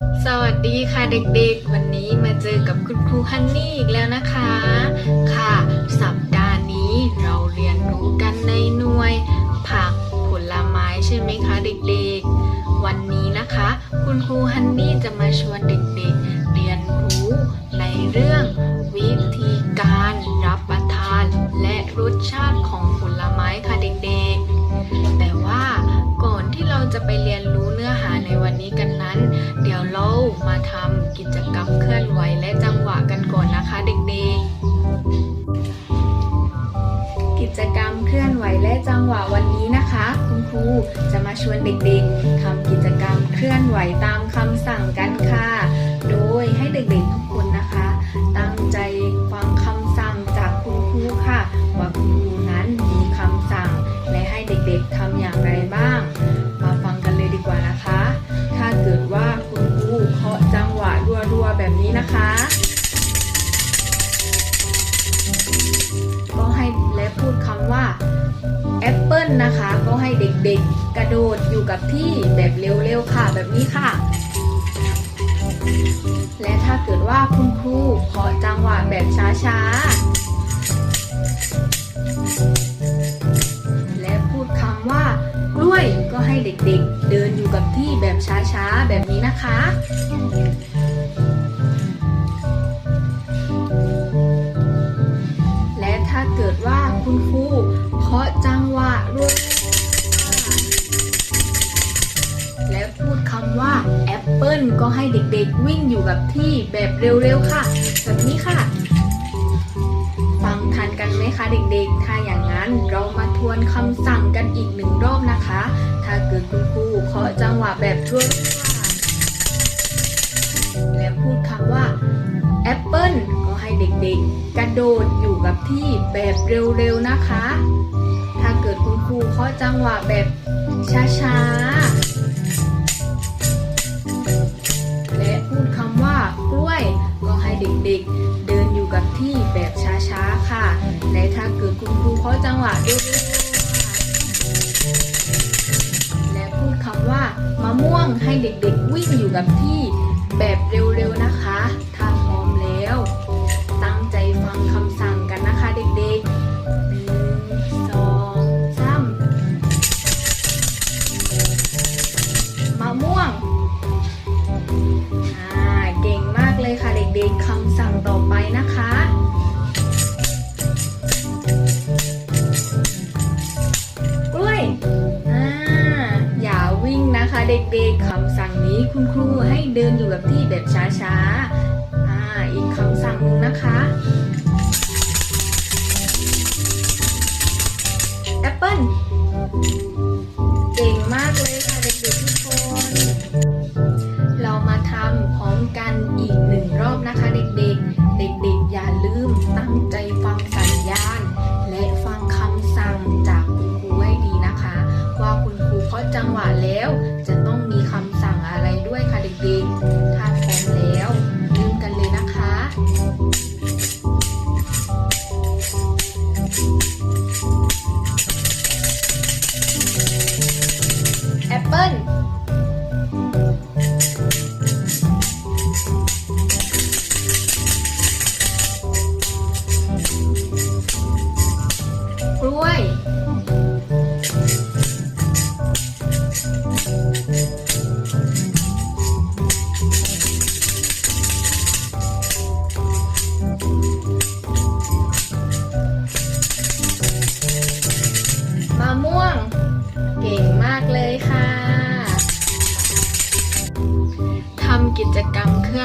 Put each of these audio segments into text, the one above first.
สวัสดีค่ะเด็กๆ วันนี้มาเจอกับคุณครูฮันนี่อีกแล้วนะคะ ค่ะ สัปดาห์นี้เราเรียนรู้กันในหน่วย ผักผลไม้ใช่ไหมคะเด็กๆ วันนี้นะคะ คุณครูฮันนี่ำกิจกรรมเคลื่อนไหวและจังหวะกันก่อนนะคะเด็กๆ กิจกรรมเคลื่อนไหวและจังหวะวันนี้นะคะ คุณครูจะมาชวนเด็กๆทำกิจกรรมเคลื่อนไหวตามคำสั่งกันค่ะ โดยให้เด็กๆ เด็กกระโดดอยู่กับที่แบบเร็วๆค่ะแบบนี้ค่ะ และถ้าเกิดว่าคุณครูเคาะจังหวะแบบช้าๆ และพูดคำว่ากล้วยก็ให้เด็กๆ เดินอยู่กับที่แบบช้าๆ แบบนี้นะคะและถ้าเกิดว่าคุณครูเคาะจังหวะรวๆ ลก็ให้เด็กๆวิ่งอยู่กับที่แบบเร็วๆค่ะ แบบนี้ค่ะ ฟังทันกันไหมคะเด็กๆ ถ้าอย่างนั้นเรามาทวนคำสั่งกันอีกหนึ่งรอบนะคะ ถ้าเกิดคุณครูเคาะจังหวะแบบรัวและพูดคำว่าแอปเปิลก็ให้เด็กๆ กระโดดอยู่กับที่แบบเร็วๆนะคะ ถ้าเกิดคุณครูเคาะจังหวะแบบช้าๆ วะด้วๆและพูดคำว่ามะม่วงให้เด็กๆวิ่งอยู่กับที่แบบเร็ว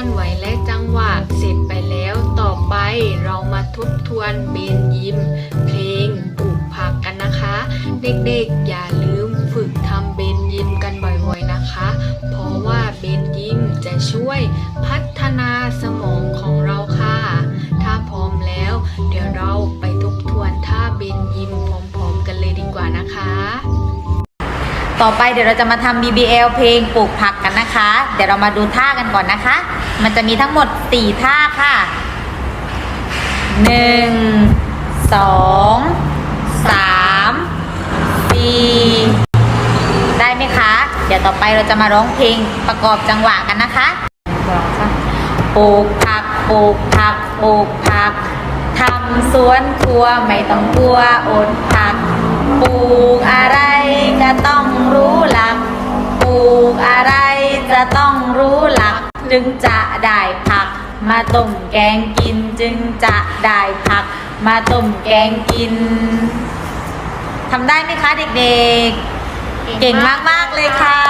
อนไหวและจังหวะเสร็จไปแล้วต่อไปเรามาทบทวนเบนยิมเพลงปลูกผักกันนะคะ เด็กๆอย่าลืมฝึกทำเบนยิมกันบ่อยๆนะคะ เพราะว่าเบนยิมจะช่วยพัฒนาส ต่อไปเดี๋ยวเราจะมาทำ BBL เพลงปลูกผักกันนะคะ เดี๋ยวเรามาดูท่ากันก่อนนะคะ มันจะมีทั้งหมด 4 ท่าค่ะ 1 2 3 4 ได้ไหมคะ เดี๋ยวต่อไปเราจะมาร้องเพลงประกอบจังหวะกันนะคะสองสามปลูกผักปลูกผักปลูกผักทำสวนครัวไม่ต้องกลัวอดผัก ปลูกอะไรก็ต้องรู้หลัก ปลูกอะไรจะต้องรู้หลัก จึงจะได้ผัก มาต้มแกงกินจึงจะได้ผัก มาต้มแกงกินทำได้ไหมคะเด็กๆ เก่งมากๆเลยค่ะ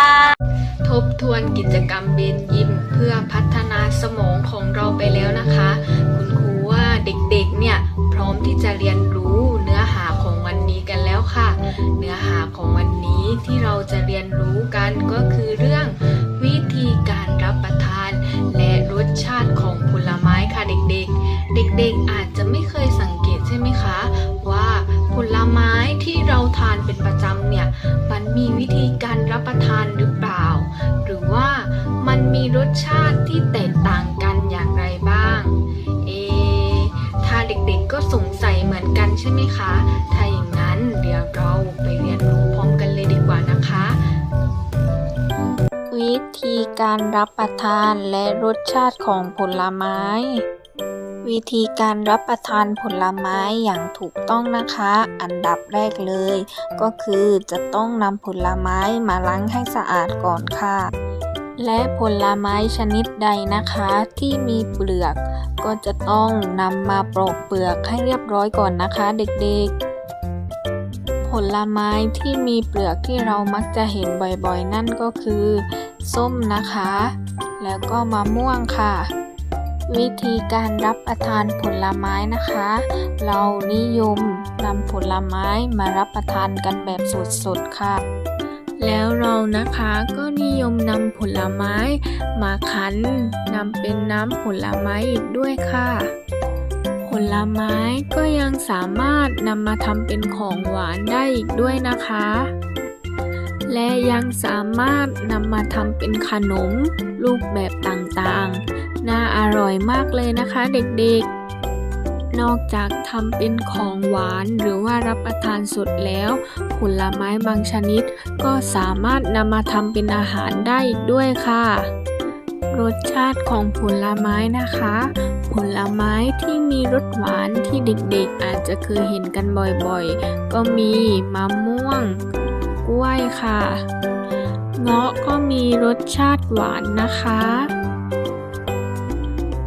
ทบทวนกิจกรรมเบนยิมเพื่อพัฒนาสมองของเราไปแล้วนะคะ คุณครูว่าเด็กๆเนี่ยพร้อมที่จะเรียนรู้ เนื้อหาของวันนี้ที่เราจะเรียนรู้กันก็คือเรื่องวิธีการรับประทาน และรสชาติของผลไม้ค่ะเด็กๆ เด็กๆอาจจะไม่เคยสังเกตใช่ไหมคะ ว่าผลไม้ที่เราทานเป็นประจำเนี่ยมันมีวิธี การรับประทานและรสชาติของผลไม้ วิธีการรับประทานผลไม้อย่างถูกต้องนะคะ อันดับแรกเลย ก็คือจะต้องนำผลไม้มาล้างให้สะอาดก่อนค่ะ และผลไม้ชนิดใดนะคะที่มีเปลือก ก็จะต้องนำมาปลอกเปลือกให้เรียบร้อยก่อนนะคะ เด็กๆผลไม้ที่มีเปลือกที่เรามักจะเห็นบ่อยๆ นั่นก็คือ ส้มนะคะ แล้วก็มะม่วงค่ะ วิธีการรับประทานผลไม้นะคะ เรานิยมนำผลไม้มารับประทานกันแบบสดๆค่ะแล้วเรานะคะก็นิยมนำผลไม้มาคั้นนำเป็นน้ำผลไม้อีกด้วยค่ะ ผลไม้ก็ยังสามารถนำมาทำเป็นของหวานได้อีกด้วยนะคะ และยังสามารถนำมาทำเป็นขนมรูปแบบต่างๆ น่าอร่อยมากเลยนะคะเด็กๆ นอกจากทำเป็นของหวานหรือว่ารับประทานสดแล้ว ผลไม้บางชนิดก็สามารถนำมาทำเป็นอาหารได้อีกด้วยค่ะรสชาติของผลไม้นะคะ ผลไม้ที่มีรสหวานที่เด็กๆอาจจะเคยเห็นกันบ่อยๆ ก็มีมะม่วง กล้วยค่ะ เงาะก็มีรสชาติหวานนะคะ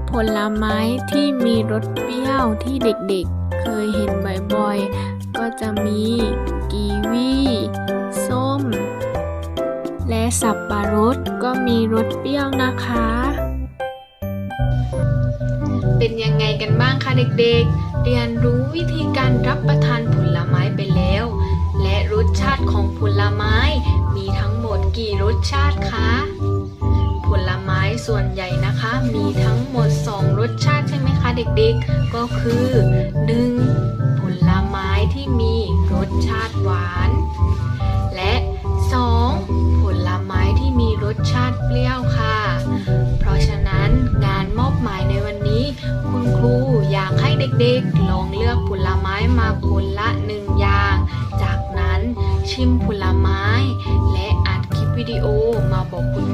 ผลไม้ที่มีรสเปรี้ยวที่เด็กๆ เคยเห็นบ่อยๆ ก็จะมีกีวี ส้ม และสับปะรดก็มีรสเปรี้ยวนะคะ เป็นยังไงกันบ้างคะเด็กๆ เรียนรู้วิธีการรับประทานผลไม้ไปแล้ว ของผลไม้ มีทั้งหมดกี่รสชาติคะ ผลไม้ส่วนใหญ่นะคะ มีทั้งหมด 2 รสชาติใช่ไหมคะเด็กๆ ก็คือ 1. ผลไม้ที่มีรสชาติหวาน และ 2. ผลไม้ที่มีรสชาติเปรี้ยวค่ะ เพราะฉะนั้นงานมอบหมายในวันนี้ คุณครูอยากให้เด็กๆ มผลไม้ และอัดคลิปวิดีโอมาบอกคุณครูว่าผลไม้